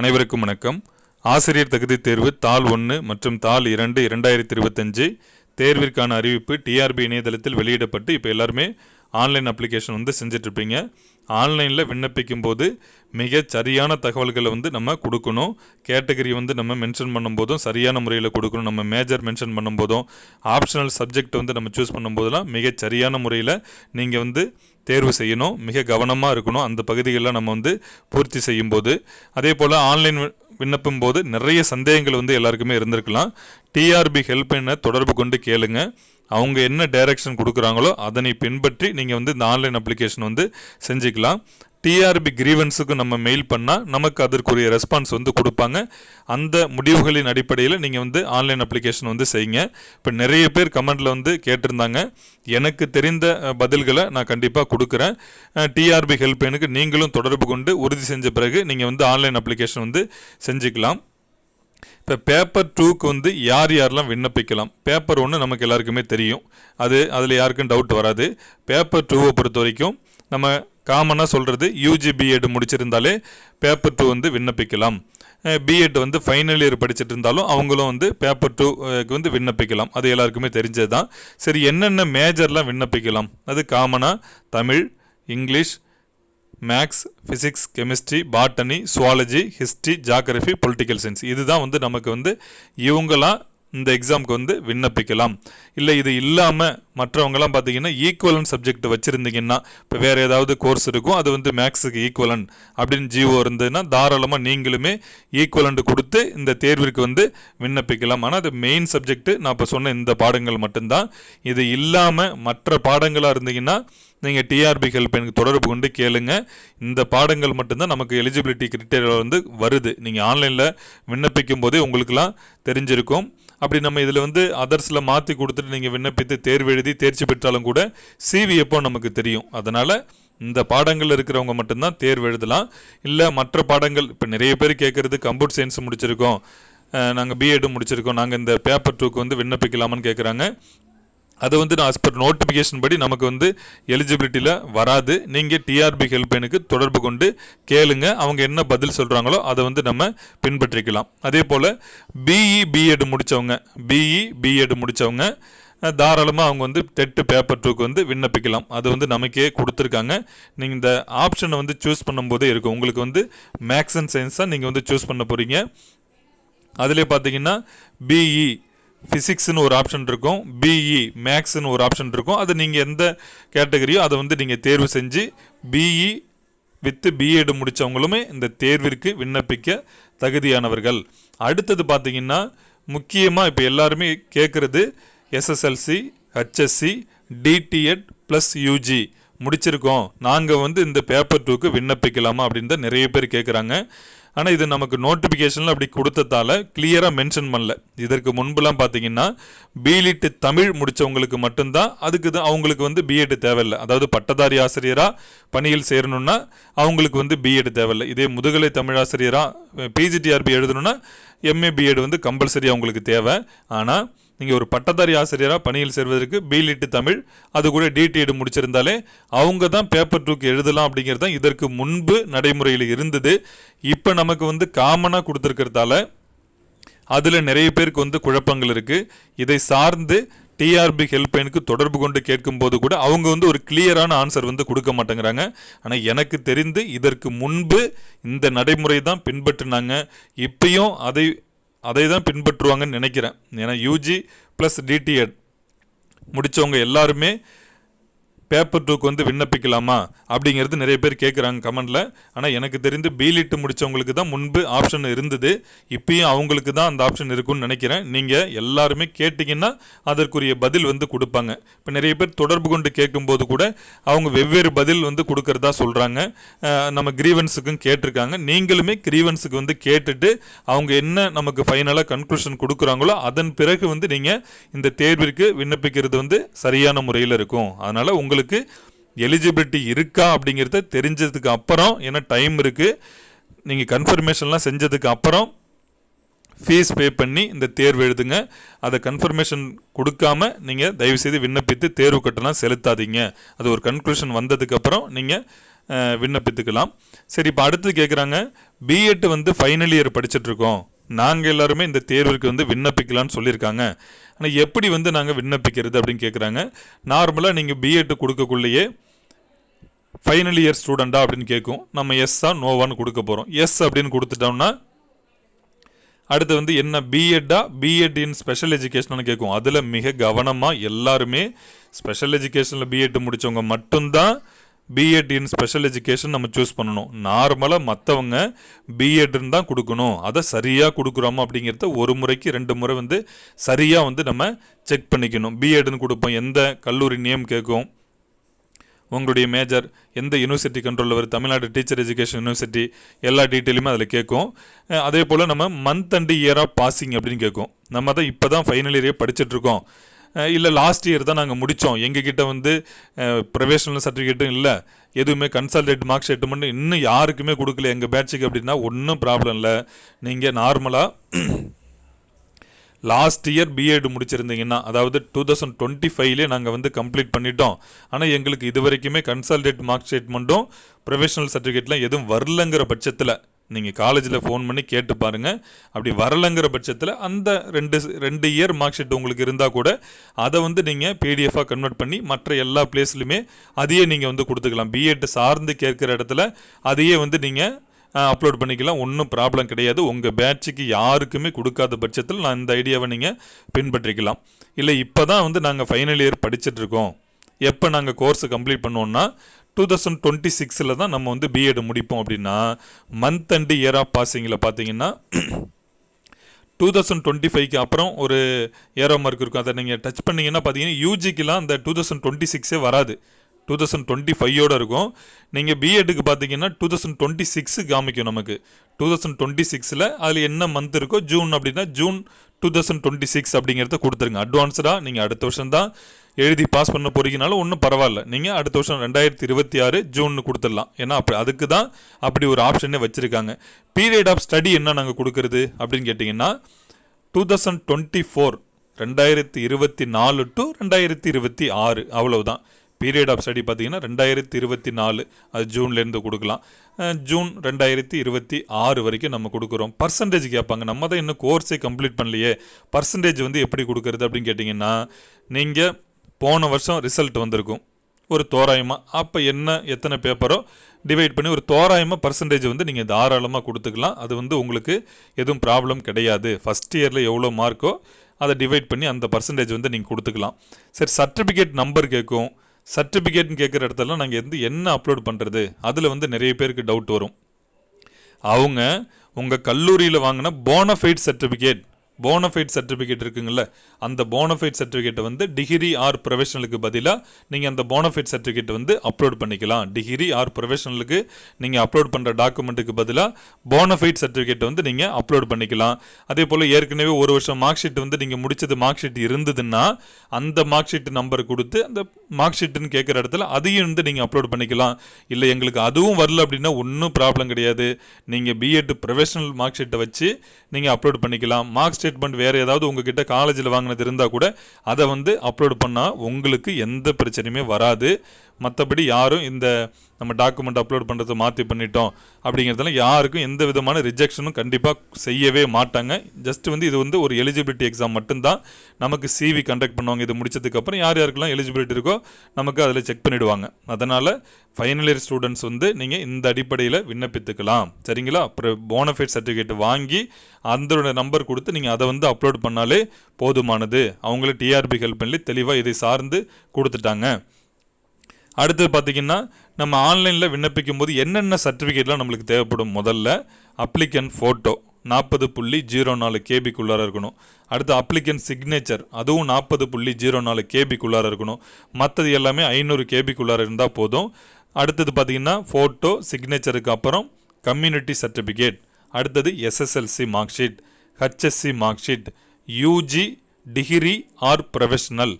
அனைவருக்கும் வணக்கம். ஆசிரியர் தகுதி தேர்வு தாள் ஒன்று மற்றும் தாள் இரண்டு இரண்டாயிரத்தி இருபத்தஞ்சு தேர்விற்கான அறிவிப்பு டிஆர்பி இணையதளத்தில் வெளியிடப்பட்டு இப்போ எல்லாருமே ஆன்லைன் அப்ளிகேஷன் வந்து செஞ்சிட்ருப்பீங்க. ஆன்லைனில் விண்ணப்பிக்கும் போது மிக சரியான தகவல்களை வந்து நம்ம கொடுக்கணும். கேட்டகரி வந்து நம்ம மென்ஷன் பண்ணும்போதும் சரியான முறையில் கொடுக்கணும். நம்ம மேஜர் மென்ஷன் பண்ணும்போதும் ஆப்ஷனல் சப்ஜெக்ட் வந்து நம்ம சூஸ் பண்ணும்போதெல்லாம் மிக சரியான முறையில் நீங்கள் வந்து தேர்வு செய்யணும். மிக கவனமாக இருக்கணும். அந்த பகுதிகளில் நம்ம வந்து பூர்த்தி செய்யும்போது. அதே போல் ஆன்லைன் விண்ணப்பும் போது நிறைய சந்தேகங்கள் வந்து எல்லாருக்குமே இருந்திருக்கலாம். டிஆர்பி ஹெல்ப்லைனை தொடர்பு கொண்டு கேளுங்கள் அவங்க என்ன டைரக்ஷன் கொடுக்குறாங்களோ அதனை பின்பற்றி நீங்கள் வந்து இந்த ஆன்லைன் அப்ளிகேஷன் வந்து செஞ்சுக்கலாம். டிஆர்பி கிரீவன்ஸுக்கு நம்ம மெயில் பண்ணால் நமக்கு அதற்குரிய ரெஸ்பான்ஸ் வந்து கொடுப்பாங்க. அந்த முடிவுகளின் அடிப்படையில் நீங்கள் வந்து ஆன்லைன் அப்ளிகேஷன் வந்து செய்யுங்க. இப்போ நிறைய பேர் கமெண்டில் வந்து கேட்டிருந்தாங்க. எனக்கு தெரிந்த பதில்களை நான் கண்டிப்பாக கொடுக்குறேன். டிஆர்பி ஹெல்ப்லைனுக்கு நீங்களும் தொடர்பு கொண்டு உறுதி செஞ்ச பிறகு நீங்கள் வந்து ஆன்லைன் அப்ளிகேஷன் வந்து செஞ்சுக்கலாம். இப்போ பேப்பர் டூக்கு வந்து யார் யாரெல்லாம் விண்ணப்பிக்கலாம்? பேப்பர் ஒன்று நமக்கு எல்லாருக்குமே தெரியும். அது அதில் யாருக்கும் டவுட் வராது. பேப்பர் டூவை பொறுத்த வரைக்கும் நம்ம காமனாக சொல்கிறது யூஜி பிஎட் முடிச்சிருந்தாலே பேப்பர் டூ வந்து விண்ணப்பிக்கலாம். பிஎட் வந்து ஃபைனல் இயர் படிச்சுட்டு இருந்தாலும் அவங்களும் வந்து பேப்பர் டூக்கு வந்து விண்ணப்பிக்கலாம். அது எல்லாருக்குமே தெரிஞ்சது தான் சரி என்னென்ன மேஜர்லாம் விண்ணப்பிக்கலாம்? அது காமனாக Tamil English maths physics chemistry botany zoology history geography political science. இதுதான் வந்து நமக்கு வந்து இவங்களாம் இந்த எக்ஸாமுக்கு வந்து விண்ணப்பிக்கலாம். இல்லை இது இல்லாமல் மற்றவங்கலாம் பார்த்தீங்கன்னா ஈக்குவலன் சப்ஜெக்ட் வச்சுருந்தீங்கன்னா இப்போ வேறு ஏதாவது கோர்ஸ் இருக்கும் அது வந்து மேக்ஸுக்கு ஈக்குவலன் அப்படின்னு ஜிஓ இருந்ததுன்னா தாராளமாக நீங்களுமே ஈக்குவலண்ட் கொடுத்து இந்த தேர்விற்கு வந்து விண்ணப்பிக்கலாம். ஆனால் அது மெயின் சப்ஜெக்ட்டு நான் இப்போ சொன்ன இந்த பாடங்கள் மட்டும்தான். இது இல்லாமல் மற்ற பாடங்களாக இருந்தீங்கன்னா நீங்கள் டிஆர்பி ஹெல்ப் எனக்கு தொடர்பு கொண்டு கேளுங்க. இந்த பாடங்கள் மட்டும்தான் நமக்கு எலிஜிபிலிட்டி கிரிட்டேரியா வந்து வருது. நீங்கள் ஆன்லைனில் விண்ணப்பிக்கும் போதே உங்களுக்குலாம் தெரிஞ்சிருக்கும். அப்படி நம்ம இதில் வந்து அதர்ஸில் மாற்றி கொடுத்துட்டு நீங்கள் விண்ணப்பித்து தேர்வு எழுதி தேர்ச்சி பெற்றாலும் கூட சிவி எப்போ நமக்கு தெரியும். அதனால் இந்த பாடங்கள் இருக்கிறவங்க மட்டும்தான் தேர்வு எழுதலாம். இல்லை மற்ற பாடங்கள் இப்போ நிறைய பேர் கேட்குறது கம்ப்யூட்டர் சயின்ஸ் முடிச்சிருக்கோம். நாங்கள் பிஎட் முடிச்சிருக்கோம். நாங்கள் இந்த பேப்பர் டூக்கு வந்து விண்ணப்பிக்கலாமான்னு கேட்குறாங்க அது வந்து நான் as பர் நோட்டிஃபிகேஷன் படி நமக்கு வந்து எலிஜிபிலிட்டியில் வராது. நீங்கள் டிஆர்பி ஹெல்ப்லைனுக்கு தொடர்பு கொண்டு கேளுங்க. அவங்க என்ன பதில் சொல்கிறாங்களோ அதை வந்து நம்ம பின்பற்றிக்கலாம். அதே போல் பிஇ பிஎட் முடித்தவங்க பிஇ பிஎட் முடித்தவங்க தாராளமாக அவங்க வந்து டெட்டு பேப்பர் டூக்கு வந்து விண்ணப்பிக்கலாம். அது வந்து நமக்கே கொடுத்துருக்காங்க. நீங்கள் இந்த ஆப்ஷனை வந்து சூஸ் பண்ணும்போதே இருக்கும். உங்களுக்கு வந்து மேக்ஸ் அண்ட் சயின்ஸாக நீங்கள் வந்து சூஸ் பண்ண போகிறீங்க அதிலே பார்த்தீங்கன்னா பிஇ ஃபிசிக்ஸ்னு ஒரு ஆப்ஷன் இருக்கும். பிஇ மேக்ஸ்னு ஒரு ஆப்ஷன் இருக்கும். அது நீங்கள் எந்த கேட்டகரியோ அதை வந்து நீங்கள் தேர்வு செஞ்சு பிஇ வித்து பிஎட் முடித்தவங்களுமே இந்த தேர்விற்கு விண்ணப்பிக்க தகுதியானவர்கள். அடுத்தது பார்த்தீங்கன்னா முக்கியமாக இப்போ எல்லாருமே கேட்குறது SSLC HSC D T Ed plus UG முடிச்சிருக்கோம். நாங்கள் வந்து இந்த பேப்பர் டூக்கு விண்ணப்பிக்கலாமா அப்படின்னு தான் நிறைய பேர் கேட்குறாங்க ஆனால் இது நமக்கு நோட்டிஃபிகேஷனில் அப்படி கொடுத்ததால கிளியராக மென்ஷன் பண்ணல. இதற்கு முன்புலாம் பார்த்தீங்கன்னா பிலிட்டு தமிழ் முடித்தவங்களுக்கு மட்டும்தான் அதுக்கு தான் அவங்களுக்கு வந்து பிஎட் தேவையில்லை. அதாவது பட்டதாரி ஆசிரியராக பணியில் சேரணும்னா அவங்களுக்கு வந்து பிஎட் தேவையில்லை. இதே முதுகலை தமிழ் ஆசிரியராக பிஜிடிஆர்பி எழுதணும்னா எம்ஏ பிஎட் வந்து கம்பல்சரி அவங்களுக்கு தேவை. ஆனால் நீங்கள் ஒரு பட்டதாரி ஆசிரியராக பணியில் சேர்வதற்கு பிலிட்டு தமிழ் அது கூட டிடிஎட் முடிச்சிருந்தாலே அவங்க தான் பேப்பர் டூக்கு எழுதலாம் அப்படிங்கிறது தான் இதற்கு முன்பு நடைமுறையில் இருந்தது. இப்போ நமக்கு வந்து காமனாக கொடுத்துருக்கிறதால அதில் நிறைய பேருக்கு வந்து குழப்பங்கள் இருக்குது இதை சார்ந்து டிஆர்பி ஹெல்ப்லைனுக்கு தொடர்பு கொண்டு கேட்கும்போது கூட அவங்க வந்து ஒரு கிளியரான ஆன்சர் வந்து கொடுக்க மாட்டேங்கிறாங்க. ஆனால் எனக்கு தெரிந்து இதற்கு முன்பு இந்த நடைமுறை தான் பின்பற்றினாங்க. இப்பயும் அதை அதை தான் பின்பற்றுவாங்கன்னு நினைக்கிறேன். ஏன்னா யூஜி ப்ளஸ் டிடிஎட் முடித்தவங்க எல்லாருமே பேப்பர் டூக்கு வந்து விண்ணப்பிக்கலாமா? அப்படிங்கிறது நிறைய பேர் கேட்குறாங்க கமெண்டில். ஆனால் எனக்கு தெரிந்து பிலிட்டு முடித்தவங்களுக்கு தான் முன்பு ஆப்ஷன் இருந்தது. இப்பயும் அவங்களுக்கு தான் அந்த ஆப்ஷன் இருக்குன்னு நினைக்கிறேன். நீங்கள் எல்லாருமே கேட்டிங்கன்னா அதற்குரிய பதில் வந்து கொடுப்பாங்க. இப்போ நிறைய பேர் தொடர்பு கொண்டு கேட்கும்போது கூட அவங்க வெவ்வேறு பதில் வந்து கொடுக்கறதா சொல்கிறாங்க நம்ம கிரீவன்ஸுக்கும் கேட்டிருக்காங்க. நீங்களுமே கிரீவன்ஸுக்கு வந்து கேட்டுட்டு அவங்க என்ன நமக்கு ஃபைனலாக கன்க்ளூஷன் கொடுக்குறாங்களோ அதன் பிறகு வந்து நீங்கள் இந்த தேர்விற்கு விண்ணப்பிக்கிறது வந்து சரியான முறையில் இருக்கும். அதனால் உங்களுக்கு எலிஜிபிலிட்டி இருக்கா அப்படிங்கிறத தெரிஞ்சதுக்கு அப்புறம் ஏன்னா டைம் இருக்குது நீங்கள் கன்ஃபர்மேஷன்லாம் செஞ்சதுக்கு அப்புறம் ஃபீஸ் பே பண்ணி இந்த தேர்வு எழுதுங்க. அதை கன்ஃபர்மேஷன் கொடுக்காம நீங்கள் தயவுசெய்து விண்ணப்பித்து தேர்வு கட்டணம் செலுத்தாதீங்க. அது ஒரு கன்க்ளூஷன் வந்ததுக்கப்புறம் நீங்கள் விண்ணப்பித்துக்கலாம். சரி இப்போ அடுத்து கேட்குறாங்க பிஎட் வந்து ஃபைனல் இயர் படிச்சுட்ருக்கோம் நாங்கள் எல்லாருமே இந்த தேர்விற்கு வந்து விண்ணப்பிக்கலாம்னு சொல்லியிருக்காங்க. ஆனால் எப்படி வந்து நாங்கள் விண்ணப்பிக்கிறது அப்படின்னு கேட்குறாங்க நார்மலாக நீங்கள் பிஎட் கொடுக்கக்குள்ளேயே ஃபைனல் இயர் ஸ்டூடெண்டா அப்படின்னு கேட்கும் நம்ம எஸ்ஸா நோவான்னு கொடுக்க போகிறோம் எஸ் அப்படின்னு கொடுத்துட்டோம்னா அடுத்து வந்து என்ன பிஎட்டா B Ed in special education கேட்கும் அதில் மிக கவனமாக எல்லாருமே ஸ்பெஷல் எஜுகேஷனில் பிஎட் முடித்தவங்க மட்டும்தான் B Ed in special education நம்ம சூஸ் பண்ணணும். நார்மலாக மற்றவங்க பிஎட்னு தான் கொடுக்கணும். அதை சரியாக கொடுக்குறோமா அப்படிங்கிறத ஒரு முறைக்கு ரெண்டு முறை வந்து சரியாக வந்து நம்ம செக் பண்ணிக்கணும். பிஎட்னு கொடுப்போம். எந்த கல்லூரி நேம் கேட்கும்? உங்களுடைய மேஜர் எந்த யூனிவர்சிட்டி கண்ட்ரோலில் வரும்? தமிழ்நாடு டீச்சர் எஜுகேஷன் யூனிவர்சிட்டி எல்லா டீட்டெயிலுமே அதில் கேட்கும். அதே போல் நம்ம மந்த் அண்ட் இயராக பாசிங் அப்படின்னு கேட்கும். நம்ம தான் இப்போ தான் ஃபைனல் இயரே படிச்சுட்ருக்கோம் இல்லை லாஸ்ட் இயர் தான் நாங்கள் முடித்தோம் எங்ககிட்ட வந்து ப்ரொஃபஷனல் சர்டிஃபிகேட்டும் இல்லை. எதுவுமே கன்சல்டேட் மார்க் ஷீட்டு மட்டும் இன்னும் யாருக்குமே கொடுக்கல. எங்கள் பேட்சுக்கு அப்படின்னா ஒன்றும் ப்ராப்ளம் இல்லை. நீங்கள் நார்மலாக லாஸ்ட் இயர் பிஎட் முடிச்சிருந்தீங்கன்னா அதாவது டூ தௌசண்ட் டுவெண்ட்டி ஃபைவ்லேயே நாங்கள் வந்து கம்ப்ளீட் பண்ணிட்டோம். ஆனால் எங்களுக்கு இது வரைக்குமே கன்சல்டேட் மார்க் ஸ்டேட்மெண்ட்டும் ப்ரொஃபஷனல் சர்டிஃபிகேட்லாம் எதுவும் வரலங்கிற பட்சத்தில் நீங்கள் காலேஜில் ஃபோன் பண்ணி கேட்டு பாருங்கள் அப்படி வரலைங்கிற பட்சத்தில் அந்த ரெண்டு ரெண்டு இயர் மார்க் ஷீட் உங்களுக்கு இருந்தால் கூட அதை வந்து நீங்கள் பிடிஎஃபாக கன்வெர்ட் பண்ணி மற்ற எல்லா பிளேஸ்லையுமே அதையே நீங்கள் வந்து கொடுத்துக்கலாம். பிஎட் சார்ந்து கேட்குற இடத்துல அதையே வந்து நீங்கள் அப்லோட் பண்ணிக்கலாம். ஒன்றும் ப்ராப்ளம் கிடையாது. உங்கள் பேட்சுக்கு யாருக்குமே கொடுக்காத பட்சத்தில் நான் இந்த ஐடியாவை நீங்கள் பின்பற்றிக்கலாம். இல்லை இப்போ தான் வந்து நாங்கள் ஃபைனல் இயர் படிச்சுட்ருக்கோம் எப்போ நாங்கள் கோர்ஸ் கம்ப்ளீட் பண்ணோன்னா டூ தௌசண்ட் டுவெண்ட்டி சிக்ஸில் தான் நம்ம வந்து பிஎட் முடிப்போம் அப்படின்னா மந்த் அண்ட் இயர் ஆஃப் பாசிங்கில் பார்த்தீங்கன்னா டூ தௌசண்ட் டுவெண்ட்டி ஃபைவ்க்கு அப்புறம் ஒரு ஏரோ மார்க் இருக்கும். அதை நீங்கள் டச் பண்ணீங்கன்னா பார்த்தீங்கன்னா யூஜிக்கெலாம் அந்த டூ தௌசண்ட் டுவெண்ட்டி சிக்ஸே வராது. டூ தௌசண்ட் டுவெண்ட்டி ஃபைவோட இருக்கும். நீங்கள் பிஎட்டுக்கு பார்த்தீங்கன்னா டூ தௌசண்ட் டுவெண்ட்டி சிக்ஸு காமிக்கும் நமக்கு. டூ தௌசண்ட் டுவெண்ட்டி சிக்ஸில் அதில் என்ன மந்த் இருக்கோ ஜூன் அப்படின்னா June two thousand twenty six அப்படிங்கிறத கொடுத்துருங்க. அட்வான்ஸ்டாக நீங்கள் அடுத்த வருஷம் தான் எழுதி பாஸ் பண்ண போகிறீங்கனாலும் ஒன்றும் பரவாயில்ல. நீங்கள் அடுத்த வருஷம் ரெண்டாயிரத்தி இருபத்தி ஆறு ஜூன் கொடுத்துடலாம். ஏன்னா அப்படி அதுக்கு தான் அப்படி ஒரு ஆப்ஷனே வச்சுருக்காங்க. பீரியட் ஆஃப் ஸ்டடி என்ன நாங்கள் கொடுக்கறது அப்படின்னு கேட்டிங்கன்னா டூ தௌசண்ட் டுவெண்ட்டி ஃபோர் ரெண்டாயிரத்தி இருபத்தி நாலு டு ரெண்டாயிரத்தி இருபத்தி ஆறு அவ்வளவுதான். பீரியட் ஆஃப் ஸ்டடி பார்த்தீங்கன்னா ரெண்டாயிரத்தி இருபத்தி நாலு அது ஜூன்லேருந்து கொடுக்கலாம். ஜூன் ரெண்டாயிரத்தி இருபத்தி ஆறு வரைக்கும் நம்ம கொடுக்குறோம். பர்சன்டேஜ் கேட்பாங்க. நம்ம தான் இன்னும் கோர்ஸே கம்ப்ளீட் பண்ணலையே. பர்சன்டேஜ் வந்து எப்படி கொடுக்குறது அப்படின்னு கேட்டிங்கன்னா நீங்கள் போன வருஷம் ரிசல்ட் வந்திருக்கும். ஒரு தோராயமாக அப்போ என்ன எத்தனை பேப்பரோ டிவைட் பண்ணி ஒரு தோராயமாக பர்சன்டேஜ் வந்து நீங்கள் தாராளமாக கொடுத்துக்கலாம். அது வந்து உங்களுக்கு எதுவும் ப்ராப்ளம் கிடையாது. ஃபஸ்ட் இயரில் எவ்வளோ மார்க்கோ அதை டிவைட் பண்ணி அந்த பர்சன்டேஜ் வந்து நீங்கள் கொடுத்துக்கலாம். சரி சர்டிஃபிகேட் நம்பர் கேட்கும். சர்டிஃபிகேட்னு கேட்குற இடத்துல நாங்கள் வந்து என்ன அப்லோட் பண்ணுறது அதில் வந்து நிறைய பேருக்கு டவுட் வரும். அவங்க உங்கள் கல்லூரியில் வாங்கின போனஃபைட் சர்டிஃபிகேட் போனஃபைட் சர்டிஃபிகேட் இருக்குங்கள அந்த போனஃபைட் சர்டிஃபிகேட்டை வந்து டிகிரி ஆர் ப்ரொஃபஷனலுக்கு பதிலாக நீங்கள் அந்த போனஃபைட் சர்டிஃபிகேட் வந்து அப்லோட் பண்ணிக்கலாம். டிகிரி ஆர் ப்ரொஃபஷனலுக்கு நீங்கள் அப்லோட் பண்ணுற டாக்குமெண்ட்டுக்கு பதிலாக போனஃபைட் சர்டிஃபிகேட் வந்து நீங்கள் அப்லோட் பண்ணிக்கலாம். அதே போல் ஏற்கனவே ஒரு வருஷம் மார்க் ஷீட் வந்து நீங்கள் முடிச்சது மார்க் ஷீட் இருந்ததுன்னா அந்த மார்க் ஷீட் நம்பர் கொடுத்து அந்த மார்க் ஷீட்டுன்னு கேட்குற இடத்துல அதையும் வந்து நீங்கள் அப்லோட் பண்ணிக்கலாம். இல்லை எங்களுக்கு அதுவும் வரல அப்படின்னா ஒன்றும் ப்ராப்ளம் கிடையாது. நீங்கள் பிஎட் ப்ரொஃபஷனல் மார்க் ஷீட்டை வச்சு நீங்கள் அப்லோட் பண்ணிக்கலாம். மார்க் ஸ்டேட்மெண்ட் வேறு ஏதாவது உங்ககிட்ட காலேஜில் வாங்கினது இருந்தால் கூட அதை வந்து அப்லோட் பண்ணால் உங்களுக்கு எந்த பிரச்சனையுமே வராது. மற்றபடி யாரும் இந்த நம்ம டாக்குமெண்ட் அப்லோட் பண்ணுறதை மாற்றி பண்ணிட்டோம் அப்படிங்கிறதுல யாருக்கும் எந்த விதமான ரிஜெக்ஷனும் கண்டிப்பாக செய்யவே மாட்டாங்க. ஜஸ்ட் வந்து இது வந்து ஒரு எலிஜிபிலிட்டி எக்ஸாம் மட்டும்தான். நமக்கு சிவி கண்டக்ட் பண்ணுவாங்க. இது முடிச்சதுக்கப்புறம் யார் யாருக்கெல்லாம் எலிஜிபிலிட்டி இருக்கோ நமக்கு அதில் செக் பண்ணிவிடுவாங்க அதனால் ஃபைனல் இயர் ஸ்டூடெண்ட்ஸ் வந்து நீங்கள் இந்த அடிப்படையில் விண்ணப்பித்துக்கலாம். சரிங்களா? அப்புறம் போனஃபைட் சர்டிஃபிகேட் வாங்கி அதோட நம்பர் கொடுத்து நீங்கள் அதை வந்து அப்லோட் பண்ணாலே போதுமானது. அவங்கள டிஆர்பி ஹெல்ப் பண்ணி தெளிவாக இதை சார்ந்து கொடுத்துட்டாங்க. அடுத்தது பார்த்தீங்கன்னா நம்ம ஆன்லைனில் விண்ணப்பிக்கும் போது என்னென்ன சர்டிஃபிகேட்லாம் நம்மளுக்கு தேவைப்படும்? முதல்ல அப்ளிகன் ஃபோட்டோ நாற்பது புள்ளி ஜீரோ நாலு கேபிக்குள்ளார இருக்கணும். அடுத்து அப்ளிகன் சிக்னேச்சர் அதுவும் நாற்பது புள்ளி ஜீரோ நாலு கேபிக்குள்ளார இருக்கணும். மற்றது எல்லாமே ஐநூறு கேபிக்குள்ளார இருந்தால் போதும். அடுத்தது பார்த்தீங்கன்னா ஃபோட்டோ சிக்னேச்சருக்கு அப்புறம் கம்யூனிட்டி சர்டிஃபிகேட் அடுத்தது SSLC mark sheet HSC mark sheet UG degree or professional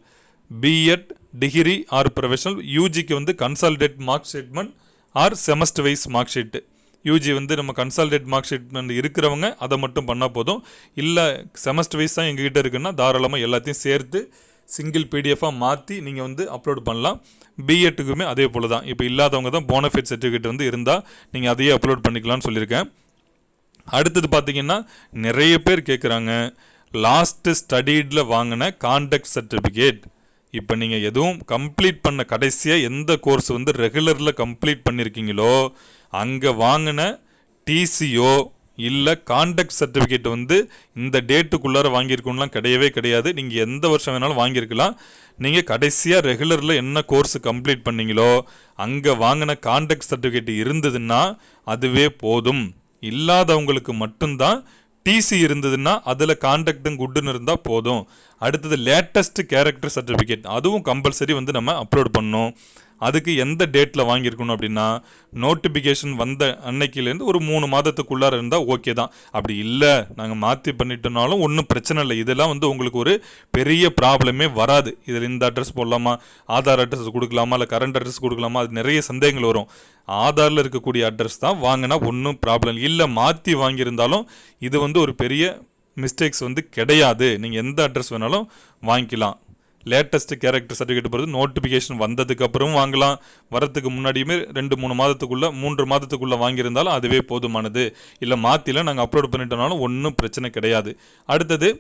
B Ed degree or professional யூஜிக்கு வந்து consolidated mark statement or semester wise mark sheet UG வந்து நம்ம கன்சால்டேட் மார்க் ஷீட்மெண்ட் இருக்கிறவங்க அதை மட்டும் பண்ணால் போதும். இல்லை செமஸ்டர் வைஸ் தான் எங்ககிட்ட இருக்குன்னா தாராளமாக எல்லாத்தையும் சேர்த்து சிங்கிள் பிடிஎஃபாக மாற்றி நீங்கள் வந்து அப்லோட் பண்ணலாம். பிஎட்டுக்குமே அதே போல் தான் இப்போ இல்லாதவங்க தான் போனஃபைட் சர்டிஃபிகேட் வந்து இருந்தால் நீங்கள் அதையே அப்லோட் பண்ணிக்கலாம்னு சொல்லியிருக்கேன். அடுத்தது பார்த்தீங்கன்னா நிறைய பேர் கேட்குறாங்க லாஸ்ட்டு ஸ்டடீடில் வாங்கின கான்டாக்ட் சர்டிஃபிகேட் இப்போ நீங்கள் எதுவும் கம்ப்ளீட் பண்ண கடைசியாக எந்த கோர்ஸ் வந்து ரெகுலரில் கம்ப்ளீட் பண்ணியிருக்கீங்களோ அங்கே வாங்கின டிசியோ இல்லை கான்டாக்ட் சர்டிஃபிகேட் வந்து இந்த டேட்டுக்குள்ளார வாங்கியிருக்கணும்லாம் கிடையவே கிடையாது. நீங்கள் எந்த வருஷம் வேணாலும் வாங்கியிருக்கலாம். நீங்கள் கடைசியாக ரெகுலரில் என்ன கோர்ஸ் கம்ப்ளீட் பண்ணீங்களோ அங்கே வாங்கின கான்டாக்ட் சர்டிஃபிகேட் இருந்ததுன்னா அதுவே போதும். இல்லாதவங்களுக்கு மட்டும்தான் டிசி இருந்ததுன்னா அதில் கான்டாக்டும் குட்டுன்னு இருந்தால் போதும். அடுத்தது லேட்டஸ்ட் கேரக்டர் சர்டிஃபிகேட் அதுவும் கம்பல்சரி வந்து நம்ம அப்லோட் பண்ணணும். அதுக்கு எந்த டேட்டில் வாங்கியிருக்கணும் அப்படின்னா நோட்டிஃபிகேஷன் வந்த அன்னைக்கிலேருந்து ஒரு மூணு மாதத்துக்குள்ளார இருந்தால் ஓகே தான். அப்படி இல்லை நாங்கள் மாற்றி பண்ணிட்டோம்னாலும் ஒன்றும் பிரச்சனை இல்லை. இதெல்லாம் வந்து உங்களுக்கு ஒரு பெரிய ப்ராப்ளமே வராது. இதில் இந்த அட்ரஸ் போடலாமா? ஆதார் அட்ரஸ் கொடுக்கலாமா? இல்லை கரண்ட் அட்ரஸ் கொடுக்கலாமா? அது நிறைய சந்தேகங்கள் வரும். ஆதாரில் இருக்கக்கூடிய அட்ரஸ் தான் வாங்கினா ஒன்றும் ப்ராப்ளம் இல்லை. மாற்றி வாங்கியிருந்தாலும் இது வந்து ஒரு பெரிய மிஸ்டேக்ஸ் வந்து கிடையாது. நீங்கள் எந்த அட்ரஸ் வேணாலும் வாங்கிக்கலாம். லேட்டஸ்ட் கேரக்டர் சர்டிஃபிகேட் போகிறது நோட்டிஃபிகேஷன் வந்ததுக்கு அப்புறம் வாங்கலாம். வரத்துக்கு முன்னாடியுமே ரெண்டு மூணு மாதத்துக்குள்ளே மூன்று மாதத்துக்குள்ளே வாங்கியிருந்தாலும் அதுவே போதுமானது. இல்லை மாற்றில நாங்கள் அப்லோட் பண்ணிட்டோம்னாலும் ஒன்றும் பிரச்சனை கிடையாது. அடுத்தது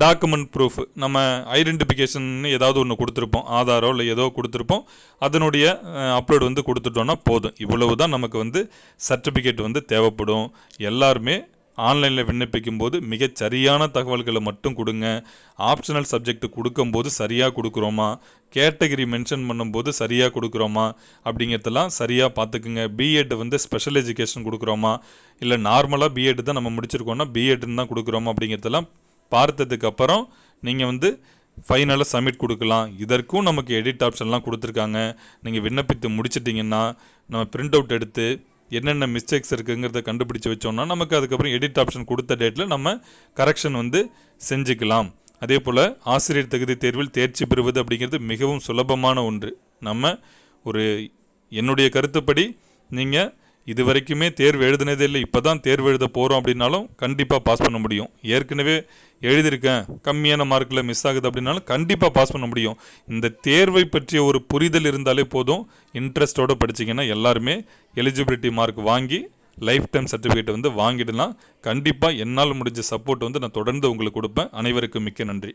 டாக்குமெண்ட் ப்ரூஃப் நம்ம ஐடென்டிஃபிகேஷன் ஏதாவது ஒன்று கொடுத்துருப்போம். ஆதாரோ இல்லை ஏதோ கொடுத்துருப்போம். அதனுடைய அப்லோடு வந்து கொடுத்துட்டோன்னா போதும். இவ்வளவு தான் நமக்கு வந்து சர்டிஃபிகேட் வந்து தேவைப்படும். எல்லாருமே ஆன்லைனில் விண்ணப்பிக்கும் போது மிகச் சரியான தகவல்களை மட்டும் கொடுங்க. ஆப்ஷனல் சப்ஜெக்ட் கொடுக்கும்போது சரியாக கொடுக்குறோமா? கேட்டகரி மென்ஷன் பண்ணும்போது சரியாக கொடுக்குறோமா? அப்படிங்கிறதெல்லாம் சரியாக பார்த்துக்குங்க. பிஎட் வந்து ஸ்பெஷல் எஜுகேஷன் கொடுக்குறோமா? இல்லை நார்மலாக பிஎட் தான் நம்ம முடிச்சிருக்கோம்னா பிஎட்னு தான் கொடுக்குறோமா? அப்படிங்கிறதெல்லாம் பார்த்ததுக்கு அப்புறம் நீங்கள் வந்து ஃபைனலாக சப்மிட் கொடுக்கலாம். இதற்கும் நமக்கு எடிட் ஆப்ஷன்லாம் கொடுத்துருக்காங்க. நீங்கள் விண்ணப்பித்து முடிச்சிட்டிங்கன்னா நம்ம பிரிண்ட் அவுட் எடுத்து என்னென்ன மிஸ்டேக்ஸ் இருக்குங்கிறத கண்டுபிடிச்சி வச்சோம்னா நமக்கு அதுக்கப்புறம் எடிட் ஆப்ஷன் கொடுத்த டேட்டில் நம்ம கரெக்ஷன் வந்து செஞ்சுக்கலாம். அதே போல் ஆசிரியர் தகுதி தேர்வில் தேர்ச்சி பெறுவது அப்படிங்கிறது மிகவும் சுலபமான ஒன்று. நம்ம ஒரு என்னுடைய கருத்துப்படி நீங்கள் இது வரைக்குமே தேர்வு எழுதினதே இல்லை. இப்போ தான் தேர்வு எழுத போகிறோம் அப்படின்னாலும் கண்டிப்பாக பாஸ் பண்ண முடியும். ஏற்கனவே எழுதியிருக்கேன். கம்மியான மார்க்கில் மிஸ் ஆகுது அப்படின்னாலும் கண்டிப்பாக பாஸ் பண்ண முடியும். இந்த தேர்வை பற்றிய ஒரு புரிதல் இருந்தாலே போதும். இன்ட்ரெஸ்ட்டோடு படிச்சிங்கன்னா எல்லாருமே எலிஜிபிலிட்டி மார்க் வாங்கி லைஃப் டைம் சர்டிஃபிகேட் வந்து வாங்கிடலாம். கண்டிப்பாக என்னால் முடிஞ்ச சப்போர்ட் வந்து நான் தொடர்ந்து உங்களுக்கு கொடுப்பேன். அனைவருக்கும் மிக்க நன்றி.